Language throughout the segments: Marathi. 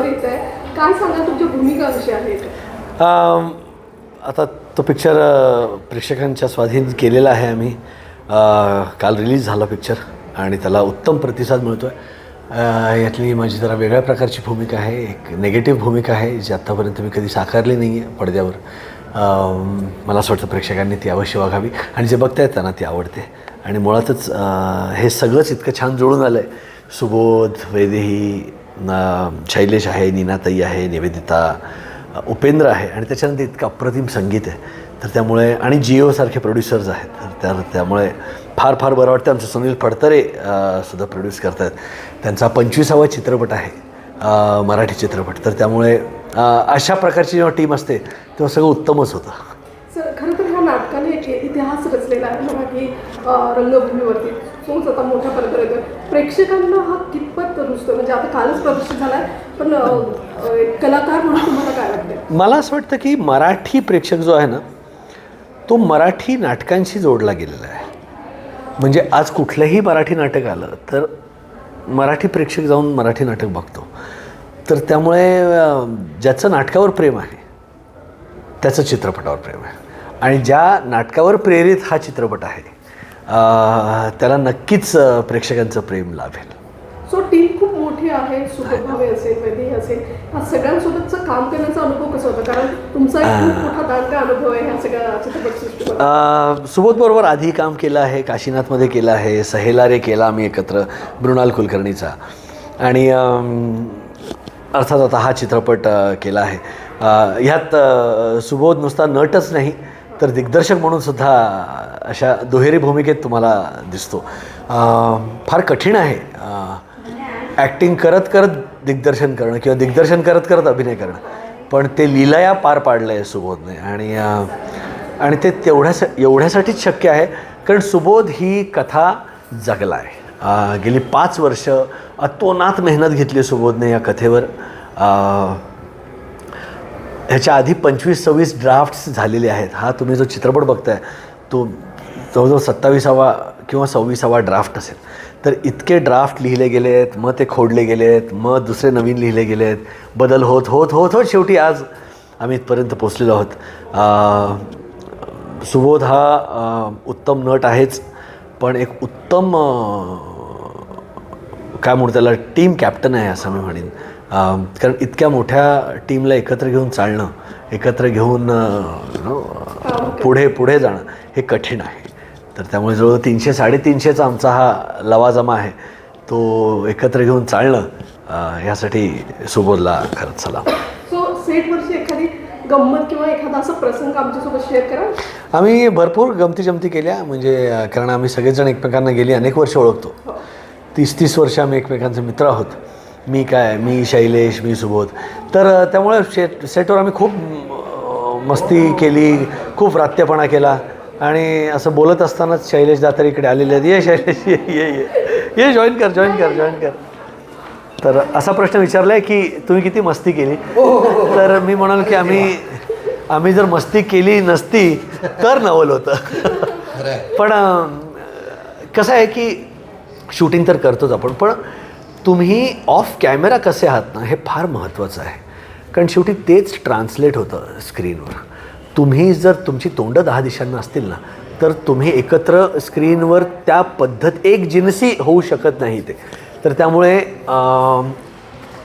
आहे. काय सांगा तुमच्या भूमिका कशा आहेत? आता तो पिक्चर प्रेक्षकांच्या स्वाधीन केलेला आहे आम्ही. काल रिलीज झाला पिक्चर आणि त्याला उत्तम प्रतिसाद मिळतो आहे यातली माझी जरा वेगळ्या प्रकारची भूमिका आहे. एक नेगेटिव्ह भूमिका आहे जी आत्तापर्यंत मी कधी साकारली नाही आहे पडद्यावर मला असं वाटतं प्रेक्षकांनी ती अवश्य वागावी. आणि जे बघतायत त्यांना ती आवडते. आणि मुळातच हे सगळंच इतकं छान जुळून आलं आहे सुबोध वैदेही शैलेश आहे नीनाताई आहे निवेदिता उपेंद्र आहे. आणि त्याच्यानंतर इतकं अप्रतिम संगीत आहे. तर त्यामुळे आणि जिओसारखे प्रोड्युसर्स आहेत. तर त्या त्यामुळे फार फार बरं वाटतं. आमचं सुनील फडतरे सुद्धा प्रोड्यूस करत आहेत त्यांचा पंचवीसावा चित्रपट आहे मराठी चित्रपट. तर त्यामुळे अशा प्रकारची जेव्हा टीम असते तेव्हा सगळं उत्तमच होतं. सर खरं तर ह्या नाटकाने एक इतिहास रचलेला आहे. मराठी रंगभूमीवरती. तोच आता मोठ्या पर्यंत प्रेक्षकांना हा कितपत रुजतो म्हणजे आता कालच प्रदर्शित झालाय पण कलाकार म्हणून तुम्हाला काय वाटतं मला असं वाटतं की मराठी प्रेक्षक जो आहे ना तो मराठी नाटकांशी जोडला गेलेला आहे. म्हणजे आज कुठलंही मराठी नाटक आलं तर मराठी प्रेक्षक जाऊन मराठी नाटक बघतो. तर त्यामुळे ज्याचं नाटकावर प्रेम आहे त्याचं चित्रपटावर प्रेम आहे. आणि ज्या नाटकावर प्रेरित हा चित्रपट आहे त्याला नक्कीच प्रेक्षकांचं प्रेम लाभेल. सो टीम खूप मोठी आहे सुप्रभावे असेल वैदेही असेल सगळ्यांसोबतचं काम करण्याचा अनुभव कसा होता? कारण तुमचा खूप मोठा दांडका अनुभव आहे ह्या सगळ्या सुबोधबरोबर आधी काम केलं आहे काशीनाथमध्ये केलं आहे सहेलारे केला आम्ही एकत्र मृणाल कुलकर्णीचा. आणि अर्थात आता हा चित्रपट केला आहे. ह्यात सुबोध नुसता नटच नाही तर दिग्दर्शक म्हणून सुद्धा अशा दुहेरी भूमिकेत तुम्हाला दिसतो. फार कठीण आहे ॲक्टिंग करत करत दिग्दर्शन करणं किंवा दिग्दर्शन करत करत अभिनय करणं. पण ते लिलाया पार पाडलं आहे सुबोधने आणि आणि ते तेवढ्यास एवढ्यासाठीच शक्य आहे कारण सुबोध ही कथा जगला आहे गेली पाच वर्ष अतोनात मेहनत घेतली सुबोधने या कथेवर. ह्याच्या आधी पंचवीस सव्वीस ड्राफ्ट्स झालेले आहेत. हा तुम्ही जो चित्रपट बघताय तो जवळजवळ सत्तावीसावा किंवा सव्वीसावा ड्राफ्ट असेल. तर इतके ड्राफ्ट लिहिले गेले आहेत मग ते खोडले गेले आहेत मग दुसरे नवीन लिहिले गेले आहेत. बदल होत होत होत होत शेवटी आज आम्ही इथपर्यंत पोचलेलो आहोत. सुबोध हा उत्तम नट आहेच पण एक उत्तम काय म्हणू त्याला टीम कॅप्टन आहे असं मी म्हणेन. कारण इतक्या मोठ्या टीमला एकत्र घेऊन चालणं एकत्र घेऊन पुढे पुढे जाणं हे कठीण आहे. तर त्यामुळे जवळ तीनशे साडेतीनशेचा आमचा हा लवाजमा आहे. तो एकत्र घेऊन चालणं ह्यासाठी सुबोधला खरंच चला सो सेटवरची एखादी गंमत किंवा एखादा असा प्रसंग आमच्यासोबत शेअर करा. आम्ही भरपूर गमती जमती केल्या म्हणजे कारण आम्ही सगळेजण एकमेकांना गेली अनेक वर्ष ओळखतो. तीस तीस वर्ष आम्ही एकमेकांचे मित्र आहोत. मी काय मी शैलेश मी सुबोध. तर त्यामुळे शेट सेटवर आम्ही खूप मस्ती केली खूप रात्यपणा केला. आणि असं बोलत असतानाच शैलेश दातार इकडे आलेले आहेत. ये शैलेश ये ये ये. ये जॉईन कर जॉईन कर जॉईन कर. तर असा प्रश्न विचारला आहे की तुम्ही किती मस्ती केली? तर मी म्हणाल की आम्ही आम्ही जर मस्ती केली नसती तर नवल होतं. पण कसं आहे की शूटिंग तर करतोच आपण. पण तुम्ही ऑफ कॅमेरा कसे आहात ना हे फार महत्त्वाचं आहे. कारण शेवटी तेच ट्रान्सलेट होतं स्क्रीनवर तुम्ही जर तुमची तोंडं दहा दिशांना असतील ना तर तुम्ही एकत्र स्क्रीनवर त्या पद्धत एक जिनसी होऊ शकत नाही ते तर त्यामुळे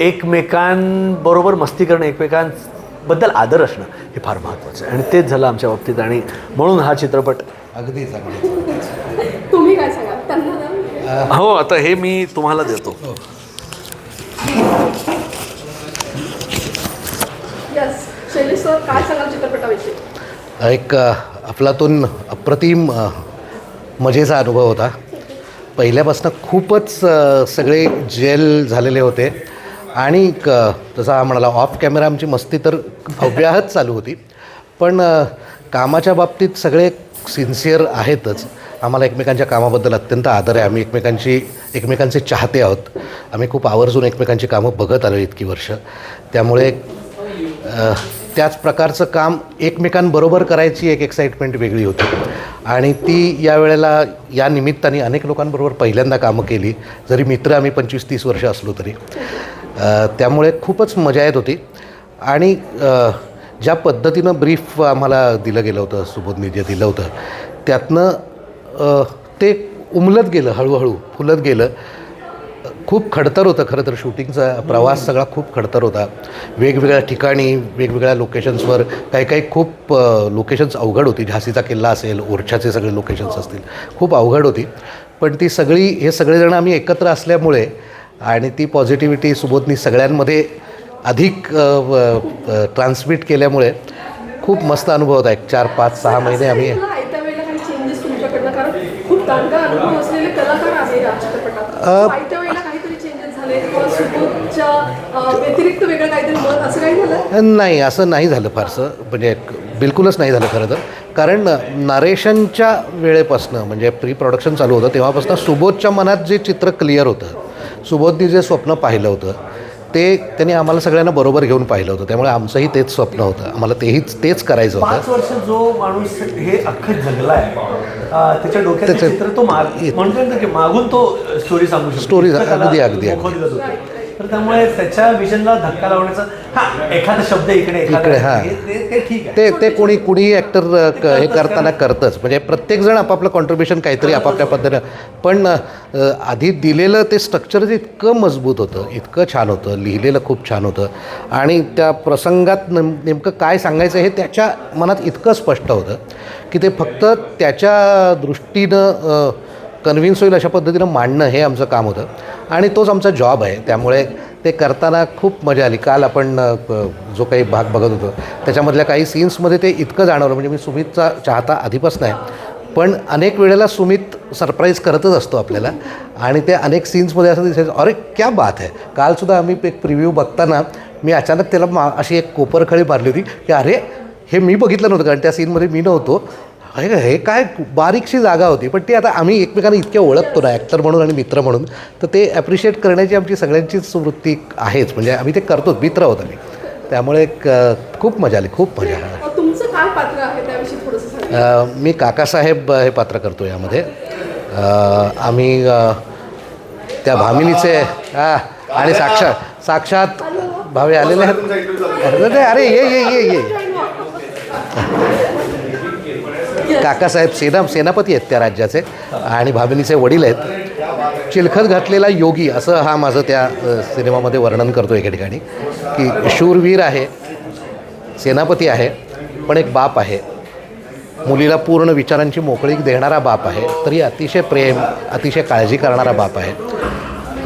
एकमेकांबरोबर मस्ती करणं एकमेकांबद्दल आदर असणं हे फार महत्त्वाचं आहे. आणि तेच झालं आमच्या बाबतीत. आणि म्हणून हा चित्रपट अगदीच अगदीच तुम्ही काय सांगाल त्यांना द्या. हो आता हे मी तुम्हाला देतो. चित्रपटाविषयी? एक अफलातून अप्रतिम मजेचा अनुभव होता. पहिल्यापासून खूपच सगळे जेल झालेले होते. आणि क जसा हा म्हणाला ऑफ कॅमेरा आमची मस्ती तर अव्याहत चालू होती. पण कामाच्या बाबतीत सगळे सिन्सिअर आहेतच. आम्हाला एकमेकांच्या कामाबद्दल अत्यंत आदर आहे. आम्ही एकमेकांची एकमेकांचे चाहते आहोत. आम्ही खूप आवर्जून एकमेकांची कामं बघत आलो इतकी वर्ष. त्यामुळे त्याच प्रकारचं काम एकमेकांबरोबर करायची एक एक्साइटमेंट वेगळी होती. आणि ती या वेळेला या निमित्ताने अनेक लोकांबरोबर पहिल्यांदा कामं केली. जरी मित्र आम्ही पंचवीस तीस वर्ष असलो तरी. त्यामुळे खूपच मजा येत होती. आणि ज्या पद्धतीनं ब्रीफ आम्हाला दिलं गेलं होतं सुबोधनी जे दिलं होतं त्यातनं ते उमलत गेलं हळूहळू फुलत गेलं. खूप खडतर होतं खरं तर शूटिंगचा प्रवास सगळा खूप खडतर होता. वेगवेगळ्या ठिकाणी वेगवेगळ्या लोकेशन्सवर काही काही खूप लोकेशन्स अवघड होती. झाशीचा किल्ला असेल ओरछाचे सगळे लोकेशन्स असतील खूप अवघड होती. पण ती सगळी हे सगळेजण आम्ही एकत्र असल्यामुळे आणि ती पॉझिटिव्हिटी सुबोधनी सगळ्यांमध्ये अधिक ट्रान्समिट केल्यामुळे खूप मस्त अनुभव होता. एक चार पाच सहा महिने आम्ही नाही असं नाही झालं फारसं. म्हणजे बिलकुलच नाही झालं खरं तर. कारण नरेशनच्या वेळेपासनं म्हणजे प्री प्रोडक्शन चालू होतं तेव्हापासून सुबोधच्या मनात जे चित्र क्लिअर होतं सुबोधनी जे स्वप्न पाहिलं होतं ते त्यांनी आम्हाला सगळ्यांना बरोबर घेऊन पाहिलं होतं त्यामुळे आमचंही तेच स्वप्न होतं आम्हाला तेहीच तेच करायचं होतं पाच वर्ष जो माणूस हे अख्खं जगलाय अं, त्याच्या डोक्यात चित्र तो माग म्हणतो ना की मागून तो स्टोरी सांगू शकतो Story इतकं त्याला अगदी, अगदी, अगदी. होतं. तर त्यामुळे त्याच्या विजनला धक्का लावण्याचा हा एखादा शब्द इकडे एखादा इकडे, हा. हे- ते ते ठीक आहे. ते ते कोणी कुणी ॲक्टर हे करताना करतंच. म्हणजे प्रत्येकजण आपापलं कॉन्ट्रीब्युशन काहीतरी आपापल्या पद्धतीनं. पण अ, आधी दिलेलं ते स्ट्रक्चर जे इतकं मजबूत होतं इतकं छान होतं लिहिलेलं खूप छान होतं. आणि त्या प्रसंगात नेम नेमकं काय सांगायचं हे त्याच्या मनात इतकं स्पष्ट होतं की ते फक्त त्याच्या दृष्टीनं कन्व्हिन्स होईल अशा पद्धतीनं मांडणं हे आमचं काम होतं. आणि तोच आमचा जॉब आहे. त्यामुळे ते करताना खूप मजा आली. काल आपण जो काही भाग बघत होतो त्याच्यामधल्या काही सीन्समध्ये ते इतकं जाणवलं. म्हणजे मी सुमितचा चाहता आधीपासून आहे. पण अनेक वेळेला सुमित सरप्राईज करतच असतो आपल्याला. आणि ते अनेक सीन्समध्ये असं दिसायचं अरे क्या बात आहे कालसुद्धा आम्ही एक प्रिव्ह्यू बघताना मी अचानक त्याला मा अशी एक कोपरखळी मारली होती की अरे हे मी बघितलं नव्हतं. कारण त्या सीनमध्ये मी नव्हतो. अरे हे काय बारीकशी जागा होती पण ती आता आम्ही एकमेकांना इतके ओळखतो ना ॲक्टर म्हणून आणि मित्र म्हणून तर ते ॲप्रिशिएट करण्याची आमची सगळ्यांचीच वृत्ती आहेच. म्हणजे आम्ही ते करतो मित्र आहोत आम्ही. त्यामुळे खूप मजा आली खूप मजा आली. अं, तुमचं काय पात्र आहे त्याविषयी थोडंसं सांगा. अ, मी काकासाहेब हे पात्र करतो यामध्ये. आम्ही त्या भामिनीचे हा आणि साक्षात साक्षात भावे आलेले आहेत. अरे ये ये ये ये. काकासाहेब सेना सेनापती आहेत त्या राज्याचे आणि भामिनीचे वडील आहेत. चिलखत घातलेला योगी असं हा माझं त्या सिनेमामध्ये वर्णन करतो एका ठिकाणी की शूरवीर आहे सेनापती आहे पण एक बाप आहे. मुलीला पूर्ण विचारांची मोकळीक देणारा बाप आहे तरी अतिशय प्रेम अतिशय काळजी करणारा बाप आहे.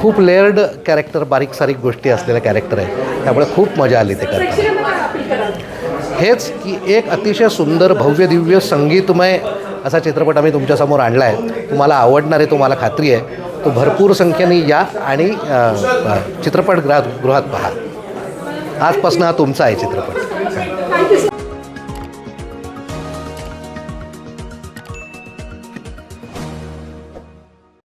खूप लेअर्ड कॅरेक्टर बारीक सारीक गोष्टी असलेलं कॅरेक्टर आहे. त्यामुळे खूप मजा आली ते करताना प्रेक्षकांना काय अपील कराल हेच की एक अतिशय सुंदर भव्य दिव्य संगीतमय असा चित्रपट आम्ही तुमच्यासमोर आणला आहे तुम्हाला आवडणार आहे तुम्हाला खात्री आहे. तो भरपूर संख्येने या आणि चित्रपटगृहात गृहात पहा. आजपासून हा तुमचा आहे चित्रपट.